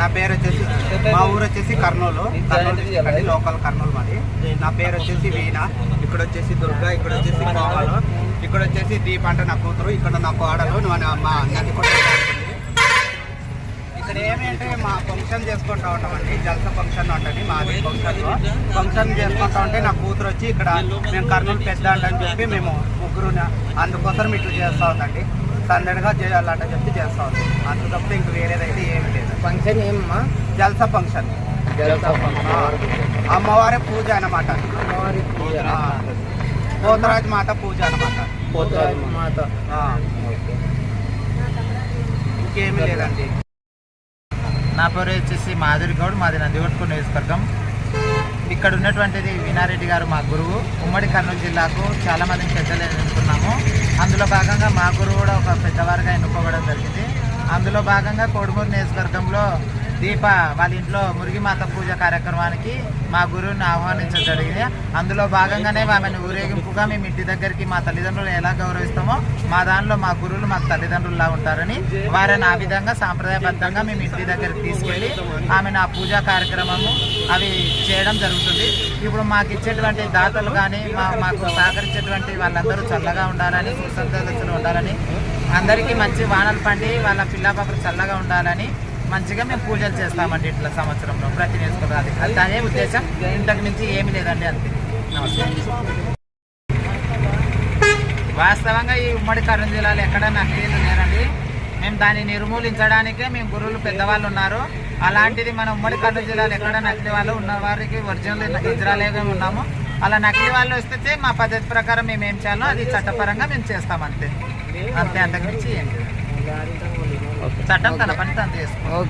నా పేరు వచ్చేసి మా ఊరు వచ్చేసి కర్నూలు. కర్నూలు లోకల్ కర్నూలు మాది. నా పేరు వచ్చేసి వీణ. ఇక్కడ వచ్చేసి దుర్గా ఇక్కడ వచ్చేసి కోమలు ఇక్కడ వచ్చేసి దీప అంటే నా కూతురు. ఇక్కడ నా కోడలు. మన మా నది కూడా ఇక్కడ ఏమి అంటే మా ఫంక్షన్ చేసుకుంటా ఉంటామండి జలస ఫంక్షన్ ఉంటుంది మాది ఫంక్షన్ ఫంక్షన్ చేసుకుంటా ఉంటే నా కూతురు వచ్చి ఇక్కడ మేము కర్నూలు పెద్ద అని చెప్పి మేము ముగ్గురు అందుకోసం ఇట్లా చేస్తా ఉందండి. సందడిగా చేయాలంట చెప్పి చేస్తా. ఉంది అంత తప్పితే ఇంక వేరేదైతే ఏమి లేదు. ఫంక్షన్ ఏమమ్మా జలస ఫంక్షన్ జలసా ఫంక్షన్ ఆ, అమ్మవారి పూజ అన్నమాట. అమ్మవారి పూజ. ఆ, పోతరాజు మాత పూజ అన్నమాట. పోతురాజు మాత. ఆ, ఇంకేమీ లేదండి. నా పేరు వచ్చేసి మాధురి గౌడ్. మాది నందికొట్కు నియోజకవర్గం ఇక్కడ ఉన్నటువంటిది వీనారెడ్డి గారు మా గురువు. ఉమ్మడి కర్నూలు జిల్లాకు చాలామంది పెద్దలు ఎన్నుకున్నాము. అందులో భాగంగా మా గురువు కూడా ఒక పెద్దవారుగా ఎన్నుకోవడం జరిగింది. అందులో భాగంగా కోడుమూరు నియోజకవర్గంలో దీప వాళ్ళ ఇంట్లో మురిగిమాత పూజ కార్యక్రమానికి మా గురువుని ఆహ్వానించడం జరిగింది. అందులో భాగంగానే ఆమెను ఊరేగింపుగా మేము ఇంటి దగ్గరికి మా తల్లిదండ్రులు ఎలా గౌరవిస్తామో మా దానిలో మా గురువులు మాకు తల్లిదండ్రుల్లా ఉంటారని వారిని ఆ విధంగా సాంప్రదాయబద్ధంగా మేము ఇంటి దగ్గరికి తీసుకెళ్ళి ఆమెను ఆ పూజా కార్యక్రమము అవి చేయడం జరుగుతుంది. ఇప్పుడు మాకు ఇచ్చేటువంటి దాతలు కానీ మా మాకు సహకరించేటువంటి వాళ్ళందరూ చల్లగా ఉండాలని సుసంతలు ఉండాలని అందరికీ మంచి వానలు పండి వాళ్ళ పిల్లాపాపలు చల్లగా ఉండాలని మంచిగా మేము పూజలు చేస్తామండి ఇట్లా సంవత్సరంలో ప్రతి నియోజకవర్గాది అది అదే ఉద్దేశం. ఇంతకు మించి ఏమి లేదండి అంతే. నమస్కారం. వాస్తవంగా ఈ ఉమ్మడి కర్నూలు జిల్లాలో ఎక్కడ నకిలీలు లేరండి. మేము దాన్ని నిర్మూలించడానికే మేము గురువులు పెద్దవాళ్ళు ఉన్నారు. అలాంటిది మన ఉమ్మడి కర్నూలు జిల్లాలో ఎక్కడ నకిలీ వాళ్ళు ఉన్న వారికి ఒరిజినల్ ఇజ్రాలేగా ఉన్నాము. అలా నకిలీ వాళ్ళు వస్తే మా పద్ధతి ప్రకారం మేము ఏం చేయాలో అది చట్టపరంగా మేము చేస్తాం అంతే. అంతే అంతకు మించి ఏం చట్టం తన పని తను చేసుకో. ఓకే.